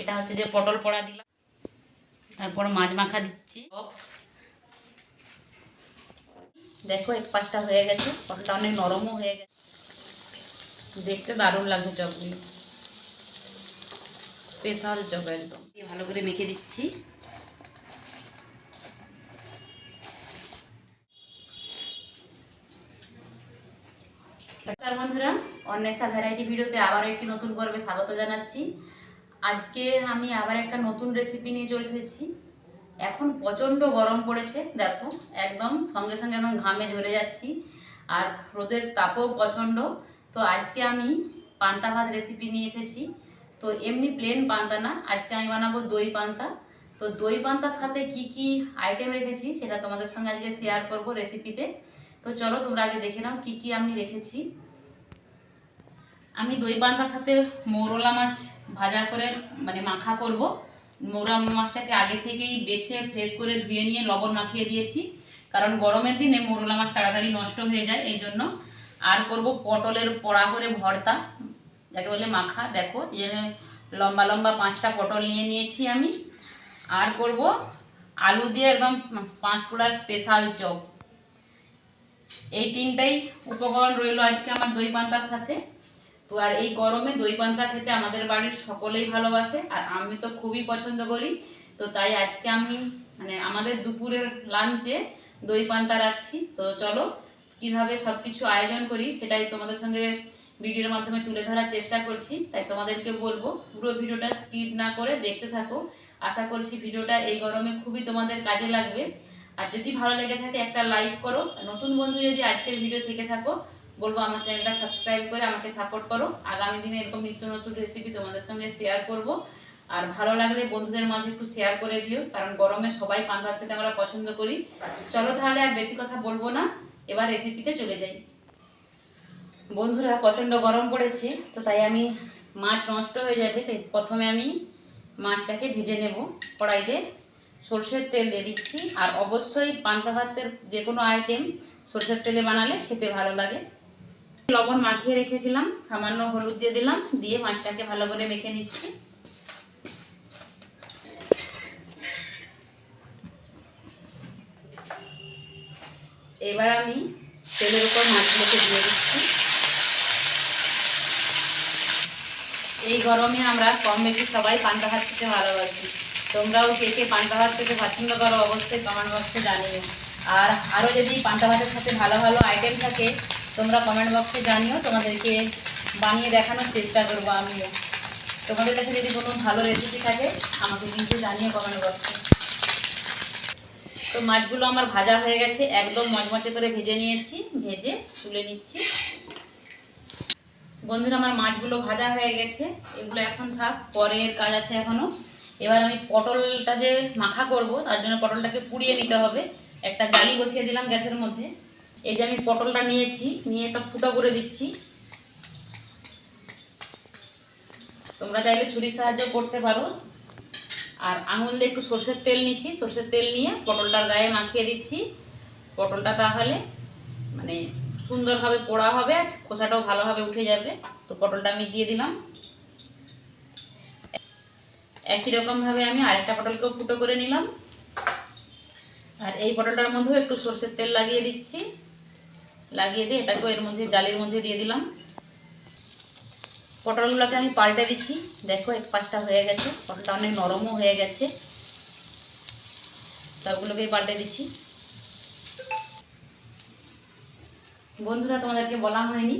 এটা হচ্ছে যে পটল পড়া দিলাম। তারপর মাছ মাখা দিচ্ছি। দেখো এক পাঁচটা হয়ে গেছে। পটলটা অনেক নরমও হয়ে গেছে। দেখতে দারুণ লাগছে চপগুলো। স্পেশাল চপ একদম। ভালো করে মেখে দিচ্ছি। বন্ধুরা, অন্বেষা ভ্যারাইটি ভিডিওতে আবারও একটি নতুন পর্বে স্বাগত জানাচ্ছি। আজকে আমি আবার একটা নতুন রেসিপি নিয়ে চলে এসেছি। এখন প্রচণ্ড গরম পড়েছে, দেখো, একদম সঙ্গে সঙ্গে একদম ঘামে ঝরে যাচ্ছি। আর রোদের তাপও প্রচণ্ড। তো আজকে আমি পান্তা ভাত রেসিপি নিয়ে এসেছি। তো এমনি প্লেন পান্তা না, আজকে আমি বানাবো দই পান্তা। তো দই পান্তার সাথে কি কি আইটেম রেখেছি সেটা তোমাদের সঙ্গে আজকে শেয়ার করব রেসিপিতে তো চলো তোমরা আগে দেখে নাও কী কী আমি রেখেছি। আমি দই পান্তার সাথে মৌরলা মাছ ভাজা করে মানে মাখা করব। মৌরা মাছটাকে আগে থেকেই বেছে ফ্রেশ করে ধুয়ে নিয়ে লবণ মাখিয়ে দিয়েছি। কারণ গরমের দিনে মৌরলা মাছ তাড়াতাড়ি নষ্ট হয়ে যায়, এই জন্য। আর করব পটলের পড়া করে ভর্তা, যাকে বলে মাখা। দেখো যে লম্বা লম্বা পাঁচটা পটল নিয়ে নিয়েছি আমি। আর করব আলু দিয়ে একদম পাঁচকুড়ার স্পেশাল চপ। এই তিনটাই উপকরণ রইল আজকে আমার দই পান্তার সাথে। তো আর এই গরমে দই পান্তা খেতে আমাদের বাড়ির সকলেই ভালোবাসে, আর আমি তো খুবই পছন্দ করি। তো তাই আজকে আমি মানে আমাদের দুপুরের লাঞ্চে দই পান্তা রাখছি। তো চলো, কীভাবে সব কিছু আয়োজন করি সেটাই তোমাদের সঙ্গে ভিডিওর মাধ্যমে তুলে ধরার চেষ্টা করছি। তাই তোমাদেরকে বলব, পুরো ভিডিওটা স্কিপ না করে দেখতে থাকো। আশা করছি ভিডিওটা এই গরমে খুবই তোমাদের কাজে লাগবে। আর যদি ভালো লেগে থাকে একটা লাইক করো। নতুন বন্ধু যদি আজকের ভিডিও থেকে থাকো বলব আমার চ্যানেলটা সাবস্ক্রাইব করে আমাকে সাপোর্ট করো। আগামী দিনে এরকম নিত্য নতুন রেসিপি তোমাদের সঙ্গে শেয়ার করব। আর ভালো লাগলে বন্ধুদের মাঝে একটু শেয়ার করে দিও, কারণ গরমে সবাই পান ভাত খেতে আমরা পছন্দ করি। চলো তাহলে আর বেশি কথা বলব না, এবার রেসিপিতে চলে যাই। বন্ধুরা, প্রচণ্ড গরম পড়েছে, তো তাই আমি মাছ নষ্ট হয়ে যাবে, তাই প্রথমে আমি মাছটাকে ভেজে নেব কড়াইতে। সর্ষের তেল দিয়ে দিচ্ছি, আর অবশ্যই পান্তা ভাতের যে কোনো আইটেম সর্ষের তেলে বানালে খেতে ভালো লাগে। লবণ মাখিয়ে রেখেছিলাম, সামান্য হলুদ দিয়ে দিলাম, দিয়ে মাছটাকে ভালো করে মেখে নিচ্ছি। এবার আমি তেলের উপর মাছগুলোকে দিয়ে দিচ্ছি। এই গরমে আমরা কম বেশি সবাই পান্তা ভাত খেতে ভালোবাসি। তোমরাও কে কে পান্তা ভাত খেতে পছন্দ করো অবশ্যই কমেন্ট বক্সে জানিও। আর আরও যদি পান্তা ভাতের সাথে ভালো ভালো আইটেম থাকে তোমরা কমেন্ট বক্সে জানিও, তোমাদেরকে বানিয়ে দেখানোর চেষ্টা করব আমিও। তোমাদের কাছে যদি কোনো ভালো রেসিপি থাকে, আমাকে কিন্তু জানিও কমেন্ট বক্সে তো মাছগুলো আমার ভাজা হয়ে গেছে, একদম মচমচে করে ভেজে নিয়েছি, ভেজে তুলে নিচ্ছি। বন্ধুরা, আমার মাছগুলো ভাজা হয়ে গেছে, এগুলো এখন থাক, পরের কাজ আছে এখনও এবার আমি পটলটা যে মাখা করব, তার জন্য পটলটাকে পুড়িয়ে নিতে হবে। একটা জালি বসিয়ে দিলাম গ্যাসের মধ্যে। এই যে আমি পটলটা নিয়েছি, নিয়ে একটা ফুটো করে দিচ্ছি। তোমরা চাইলে ছুরির সাহায্য করতে পারো। আর আঙুল দিয়ে একটু সর্ষের তেল নিচ্ছি। সর্ষের তেল নিয়ে পটলটার গায়ে মাখিয়ে দিচ্ছি। পটলটা তাহলে মানে সুন্দরভাবে পোড়া হবে আর খোসাটাও ভালোভাবে উঠে যাবে। তো পটলটা আমি দিয়ে দিলাম। একই রকমভাবে আমি আরেকটা পটলকেও ফুটো করে নিলাম। আর এই পটলটার মধ্যেও একটু সর্ষের তেল লাগিয়ে দিচ্ছি। লাগিয়ে দিয়ে এটাকেও এর মধ্যে, জালের মধ্যে দিয়ে দিলাম। পটলগুলোকে আমি পাল্টে দিচ্ছি। দেখো, এক পাঁচটা হয়ে গেছে। পটলটা অনেক নরমও হয়ে গেছে। সবগুলোকেই পাল্টে দিচ্ছি। বন্ধুরা, তোমাদেরকে বলা হয়নি।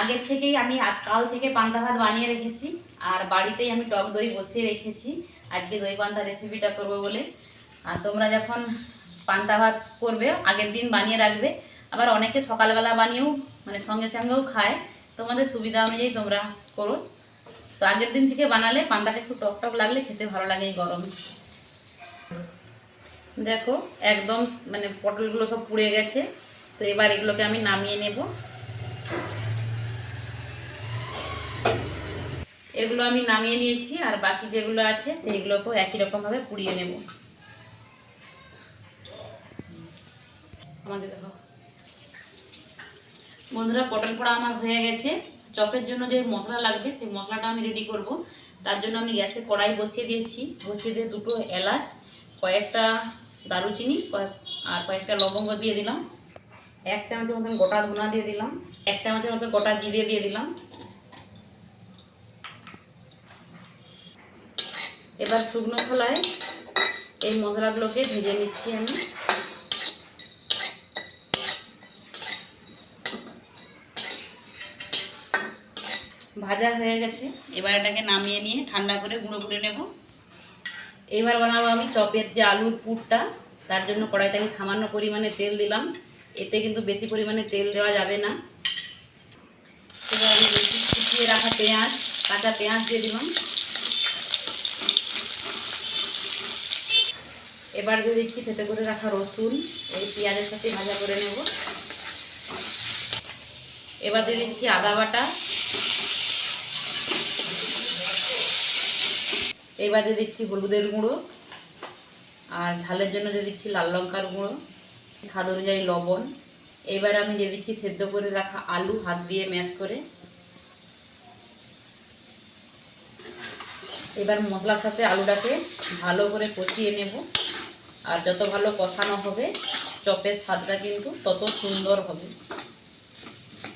আগের থেকেই আমি আজ কাল থেকে পান্তা ভাত বানিয়ে রেখেছি। আর বাড়িতেই আমি টক দই বসিয়ে রেখেছি। আজকে দই পান্তা রেসিপিটা করব বলে। আর তোমরা যখন পান্তা ভাত করবে, আগের দিন বানিয়ে রাখবে আবার অনেকে সকালবেলা বানিয়েও মানে সঙ্গে সঙ্গেও খায়। তোমাদের সুবিধা অনুযায়ী তোমরা করো। তো আগের দিন থেকে বানালে পান্তাটা একটু টক টক লাগলে খেতে ভালো লাগে এই গরম। দেখো, একদম মানে পটলগুলো সব পুড়ে গেছে। তো এবার এগুলোকে আমি নামিয়ে নেব। এগুলো আমি নামিয়ে নিয়েছি, আর বাকি যেগুলো আছে সেইগুলোকেও একই রকমভাবে পুড়িয়ে নেব। আমাদের দেখো। বন্ধুরা, পটল পোড়া আমার হয়ে গেছে। চপের জন্য যে মশলা লাগবে, সেই মশলাটা আমি রেডি করব। তার জন্য আমি গ্যাসে কড়াই বসিয়ে দিয়েছি। বসিয়ে দিয়ে দুটো এলাচ, কয়েকটা দারুচিনি আর কয়েকটা লবঙ্গ দিয়ে দিলাম। এক চামচের মতন গোটা ধনা দিয়ে দিলাম। এক চামচের মতন গোটা জিরে দিয়ে দিলাম। এবার শুকনো খোলায় এই মশলাগুলোকে ভেজে নিচ্ছি আমি। ভাজা হয়ে গেছে। এবার এটাকে নামিয়ে নিয়ে ঠান্ডা করে গুঁড়ো করে নেব। এবার বানাবো আমি চপের যে আলুর পুরটা, তার জন্য কড়াইতে আমি সামান্য পরিমাণে তেল দিলাম। এতে কিন্তু বেশি পরিমাণে তেল দেওয়া যাবে না। এবার আমি রাখা পেঁয়াজ, কাঁচা পেঁয়াজ দিয়ে দিলাম। এবার দিয়ে দিচ্ছি থেতে করে রাখা রসুন। এই পেঁয়াজের সাথে ভাজা করে নেব। এবার দিয়ে দিচ্ছি আদা বাটা। এবার দিয়ে দিচ্ছি হলুদের গুঁড়ো আর ঝালের জন্য দিয়ে দিচ্ছি লাল লঙ্কার গুঁড়ো, স্বাদ অনুযায়ী লবণ। এবার আমি দিয়ে দিচ্ছি সেদ্ধ করে রাখা আলু হাত দিয়ে ম্যাশ করে। এবার মশলার সাথে আলুটাকে ভালো করে কষিয়ে নেব। আর যত ভালো কষানো হবে, চপের স্বাদটা কিন্তু তত সুন্দর হবে।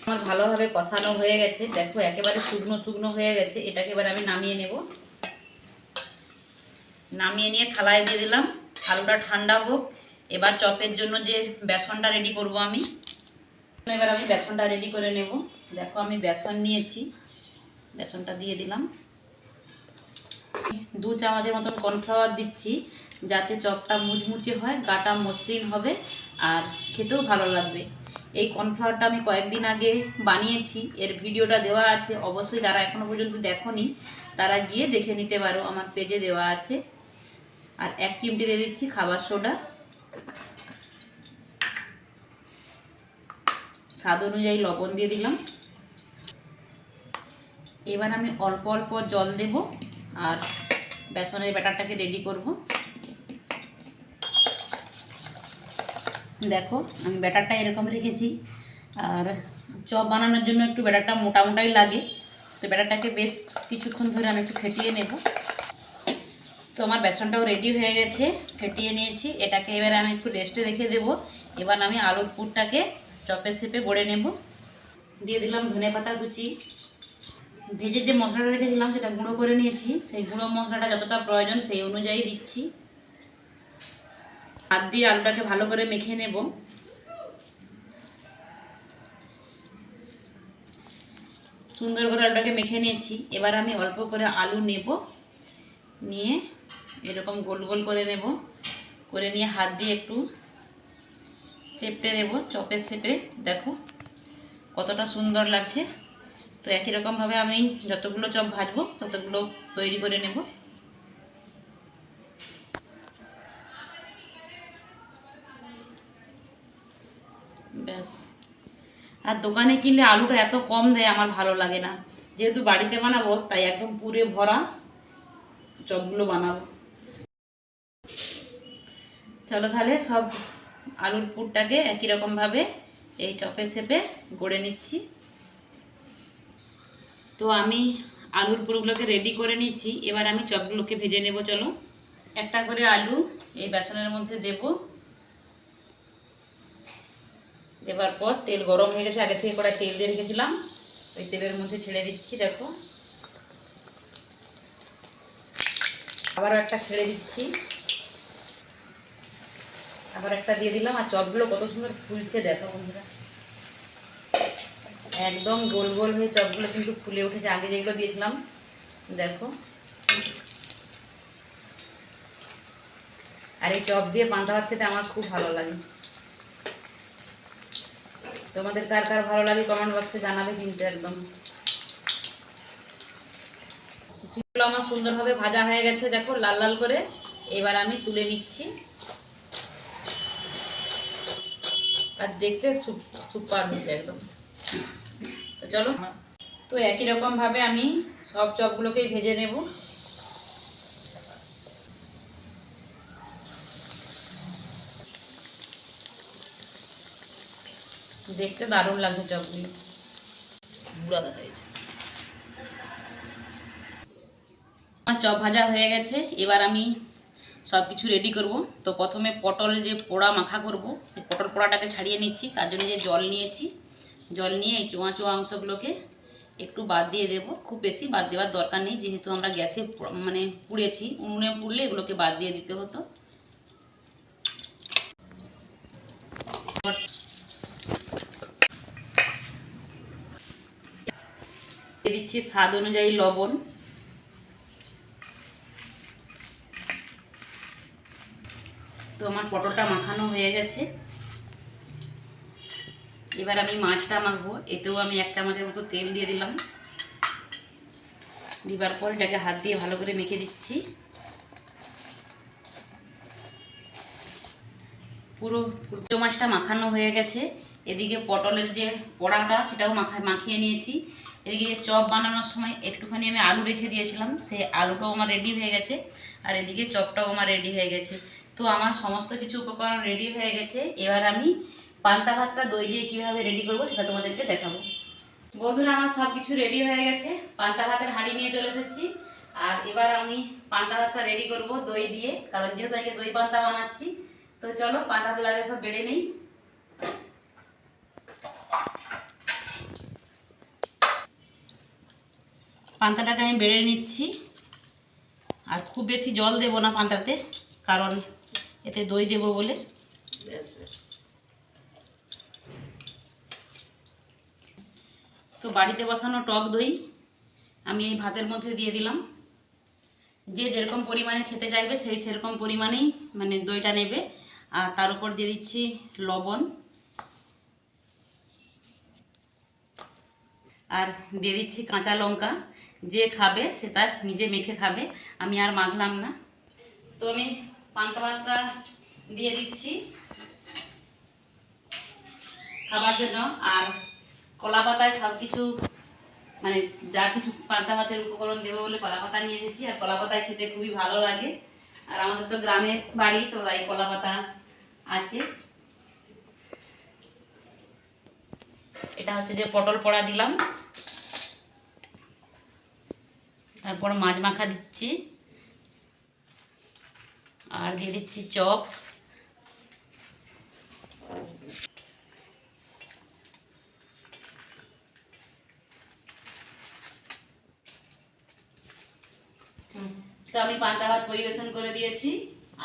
আমার ভালোভাবে কষানো হয়ে গেছে। দেখো, একেবারে শুকনো শুকনো হয়ে গেছে। এটাকে এবার আমি নামিয়ে নেব। নামিয়ে নিয়ে থালায় দিয়ে দিলাম। আলুটা ঠান্ডা হোক। এবার চপের জন্য যে বেসনটা রেডি করব আমি। এবার আমি বেসনটা রেডি করে নেব। দেখো আমি বেসন নিয়েছি। বেসনটা দিয়ে দিলাম। দু চামচের মতন কর্নফ্লাওয়ার দিচ্ছি, যাতে চপটা মুচমুচে হয়, গাটা মসৃণ হবে আর খেতেও ভালো লাগবে। এই কর্নফ্লাওয়ারটা আমি কয়েকদিন আগে বানিয়েছি। এর ভিডিওটা দেওয়া আছে। অবশ্যই যারা এখনও পর্যন্ত দেখনি, তারা গিয়ে দেখে নিতে পারো। আমার পেজে দেওয়া আছে। আর এক চিমটি দিয়ে দিচ্ছি খাবার সোডা। স্বাদ অনুযায়ী লবণ দিয়ে দিলাম। এবার আমি অল্প অল্প জল দেব আর বেসনের ব্যাটারটাকে রেডি করব। দেখো, আমি ব্যাটারটা এরকম রেখেছি। আর চপ বানানোর জন্য একটু ব্যাটারটা মোটা মোটাই লাগে। তো ব্যাটারটাকে বেশ কিছুক্ষণ ধরে আমি একটু ফেটিয়ে নেব। তো আমার বেসনটাও রেডি হয়ে গেছে, ফেটিয়ে নিয়েছি। এটাকে এবার আমি একটু রেস্টে রেখে দেব। এবার আমি আলুর পুরটাকে চপে সেপে গড়ে নেব। দিয়ে দিলাম ধনে পাতা কুচি। ভেজে যে মশলাটা রেখেছিলাম, সেটা গুঁড়ো করে নিয়েছি। সেই গুঁড়ো মশলাটা যতটা প্রয়োজন, সেই অনুযায়ী দিচ্ছি। হাত দিয়ে আলুটাকে ভালো করে মেখে নেব। সুন্দর করে আলুটাকে মেখে নিয়েছি। এবার আমি অল্প করে আলু নেব। নিয়ে এরকম গোল গোল করে নেব। করে নিয়ে হাত দিয়ে একটু চেপটে দেব চপের চেপে দেখো কতটা সুন্দর লাগছে। তো একই রকমভাবে আমি যতগুলো চপ ভাজবো, ততগুলো তৈরি করে নেব। ব্যাস। আর দোকানে কিনলে আলুটা এত কম দেয়, আমার ভালো লাগে না। যেহেতু বাড়িতে বানাবো, তাই একদম পুরে ভরা। চপগুলো বানাবো। চলো তাহলে সব আলুর পুরটাকে একই রকমভাবে এই চপে শেপে গড়ে নিচ্ছি। তো আমি আলুর পুরগুলোকে রেডি করে নিচ্ছি। এবার আমি চপগুলোকে ভেজে নেব, চলো। একটা করে আলু এই বেসনের মধ্যে দেব। দেবার পর তেল গরম হয়ে গেছে, আগে থেকে কড়াই তেল দিয়ে রেখেছিলাম। ওই তেলের মধ্যে ছেড়ে দিচ্ছি, দেখো। আবারও একটা ছেড়ে দিচ্ছি। আবার একটা দিয়ে দিলাম, আর চপগুলো কত সুন্দর ফুলছে, দেখো বন্ধুরা। একদম গোল গোল হয়ে চপগুলো কিন্তু ফুলে উঠেছে। আগে যেগুলো দিয়েছিলাম, দেখো। আর এই চপ দিয়ে পান্তা ভাত খেতে আমার খুব ভালো লাগে। তোমাদের কার কার ভালো লাগে কমেন্ট বক্সে জানাবে কিন্তু একদম। আমার সুন্দরভাবে ভাজা হয়ে গেছে, দেখো, লাল লাল করে। এবার আমি তুলে নিচ্ছি। আর দেখতে সুপার হয়েছে একদম। তো চলো। তো একই রকম ভাবে আমি সব চপগুলোকেই ভেজে নেব। দেখতে দারুণ লাগছে চপগুলো। বুড়া দেখা যাচ্ছে আমার চপ ভাজা হয়ে গেছে, এবার আমি সব কিছু রেডি করব। তো প্রথমে পটল যে পোড়া মাখা করব, সেই পটল পোড়াটাকে ছাড়িয়ে নিচ্ছি। তার জন্য যে জল নিয়েছি, জল নিয়ে এই চোঁয়া চোঁয়া অংশগুলোকে একটু বাদ দিয়ে দেব। খুব বেশি বাদ দেওয়ার দরকার নেই, যেহেতু আমরা গ্যাসে মানে পুড়েছি, উনুনে পুড়লে এগুলোকে বাদ দিয়ে দিতে হতো। দিচ্ছি স্বাদ অনুযায়ী লবণ। আমার পটলটা মাখানো হয়ে গেছে। এবার আমি মাছটা মাখবো। এতেও আমি এক চামচের মতো তেল দিয়ে দিলাম। দিবার পর এটাকে হাত দিয়ে ভালো করে মেখে দিচ্ছি। পুরো পুরো মাছটা মাখানো হয়ে গেছে। এদিকে পটলের যে পোড়াটা সেটাও মাখা, মাখিয়ে নিয়েছি। এদিকে চপ বানানোর সময় একটুখানি আমি আলু রেখে দিয়েছিলাম। সেই আলুটাও আমার রেডি হয়ে গেছে। আর এদিকে চপটাও আমার রেডি হয়ে গেছে। তো আমার সমস্ত কিছু উপকরণ রেডি হয়ে গেছে। এবার আমি পান্তা ভাতটা দই দিয়ে কীভাবে রেডি করব সেটা তোমাদেরকে দেখাবো। বন্ধুরা, আমার সব কিছু রেডি হয়ে গেছে। পান্তা ভাতের হাঁড়ি নিয়ে চলে এসেছি। আর এবার আমি পান্তা ভাতটা রেডি করব দই দিয়ে, কারণ যেহেতু আজকে দই পান্তা বানাচ্ছি, তো চলো পান্তাগুলো আগে সব বেড়ে নেই। পান্তাটাকে আমি বেড়ে নিচ্ছি। আর খুব বেশি জল দেব না পান্তাতে, কারণ এতে দই দেব বলে। তো বাড়িতে বসানো টক দই আমি এই ভাতের মধ্যে দিয়ে দিলাম। যে যেরকম পরিমাণে খেতে চাইবে সেই সেরকম পরিমাণেই মানে দইটা নেবে। আর তার উপর দিয়ে দিচ্ছি লবণ। আর দিয়ে দিচ্ছি কাঁচা লঙ্কা। যে খাবে সে তার নিজে মেখে খাবে। আমি আর মাখলাম না। তো আমি পান্তা দিয়ে দিচ্ছি খাবার জন্য। আর কলা পাতায় সব কিছু মানে যা কিছু পান্তা ভাতের উপকরণ দেবো বলে কলা পাতা নিয়ে এসেছি। আর কলা পাতায় খেতে খুবই ভালো লাগে। আর আমাদের তো গ্রামে বাড়ি, তো তাই কলা পাতা আছে। এটা হচ্ছে যে পটল পড়া দিলাম। তারপর মাছ মাখা দিচ্ছি। আর দিয়ে দিচ্ছি চপ তো আমি পান্তা ভাত পরিবেশন করে দিয়েছি,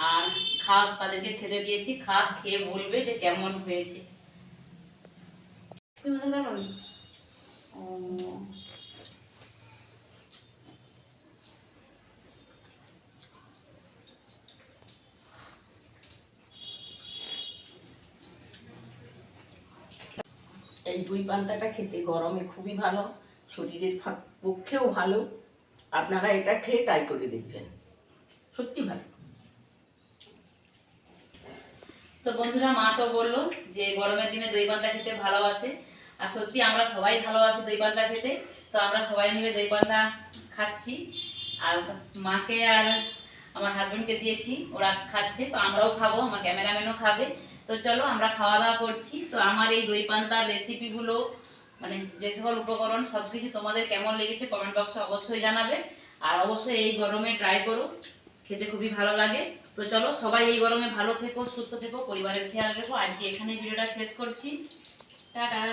আর খাক তাদেরকে খেতে দিয়েছি। খাক খেয়ে বলবে যে কেমন হয়েছে তুমি বলতে পারো না? ও এই দুই পান্তাটা খেতে গরমে খুবই ভালো, শরীরের পক্ষেও ভালো। আপনারা এটা খেয়ে ট্রাই করে দেখবেন। সত্যি ভালো। তো বন্ধুরা, মা তো বলল যে গরমের দিনে দই পান্তা খেতে ভালোবাসে। আর সত্যি আমরা সবাই ভালোবাসি দই পান্তা খেতে। তো আমরা সবাই মিলে দই পান্তা খাচ্ছি। আর মাকে আর আমার হাজবেন্ডকে দিয়েছি, ওরা খাচ্ছে। তো আমরাও খাব, আমার ক্যামেরাম্যানও খাবে। তো চলো আমরা খাওয়া দাওয়া করছি। তো আমার এই দই পান্তার রেসিপিগুলো মানে যে সকল উপকরণ সব কিছু তোমাদের কেমন লেগেছে কমেন্ট বক্সে অবশ্যই জানাবে। আর অবশ্যই এই গরমে ট্রাই করো, খেতে খুবই ভালো লাগে। তো চলো সবাই এই গরমে ভালো থেকো, সুস্থ থেকো, পরিবারের খেয়াল রেখো। আজকে এখানে ভিডিওটা শেষ করছি। টাটা।